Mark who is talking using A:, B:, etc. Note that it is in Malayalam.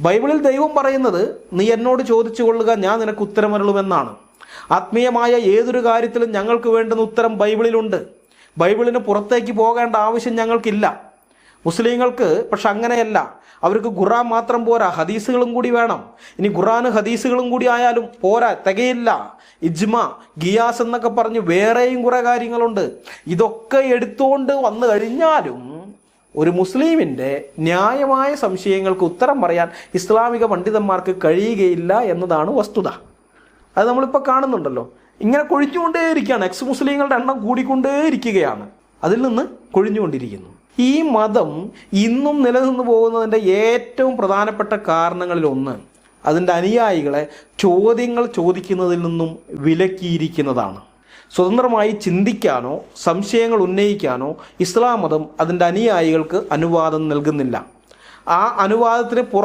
A: ബൈബിളിൽ ദൈവം പറയുന്നത് നീ എന്നോട് ചോദിച്ചു കൊള്ളുക ഞാൻ നിനക്ക് ഉത്തരമരുളുമെന്നാണ് ആത്മീയമായ ഏതൊരു കാര്യത്തിലും ഞങ്ങൾക്ക് വേണ്ടുന്ന ഉത്തരം ബൈബിളിലുണ്ട്. ബൈബിളിന് പുറത്തേക്ക് പോകേണ്ട ആവശ്യം ഞങ്ങൾക്കില്ല. മുസ്ലിങ്ങൾക്ക് പക്ഷെ അങ്ങനെയല്ല. അവർക്ക് ഖുറാൻ മാത്രം പോരാ ഹദീസുകളും കൂടി വേണം. ഇനി ഖുറാന് ഹദീസുകളും കൂടി ആയാലും പോരാ തികയില്ല. ഇജ്മ ഗിയാസ് എന്നൊക്കെ പറഞ്ഞ് വേറെയും കുറേ കാര്യങ്ങളുണ്ട്. ഇതൊക്കെ എടുത്തുകൊണ്ട് വന്നു കഴിഞ്ഞാലും ഒരു മുസ്ലിമിന്റെ ന്യായമായ സംശയങ്ങൾക്ക് ഉത്തരം പറയാൻ ഇസ്ലാമിക പണ്ഡിതന്മാർക്ക് കഴിയുകയില്ല എന്നതാണ് വസ്തുത. അത് നമ്മളിപ്പോൾ കാണുന്നുണ്ടല്ലോ. ഇങ്ങനെ കൊഴിഞ്ഞുകൊണ്ടേയിരിക്കുകയാണ്. എക്സ് മുസ്ലിങ്ങളുടെ എണ്ണം കൂടിക്കൊണ്ടേയിരിക്കുകയാണ്. അതിൽ നിന്ന് കൊഴിഞ്ഞുകൊണ്ടിരിക്കുന്നു. ഈ മതം ഇന്നും നിലനിന്ന് പോകുന്നതിന്റെ ഏറ്റവും പ്രധാനപ്പെട്ട കാരണങ്ങളിൽ ഒന്ന് അതിന്റെ അനുയായികളെ ചോദ്യങ്ങൾ ചോദിക്കുന്നതിൽ നിന്നും വിലക്കിയിരിക്കുന്നതാണ്. സ്വതന്ത്രമായി ചിന്തിക്കാനോ സംശയങ്ങൾ ഉന്നയിക്കാനോ ഇസ്ലാം മതം അതിന്റെ അനുയായികൾക്ക് അനുവാദം നൽകുന്നില്ല. ആ അനുവാദത്തിന് പുറ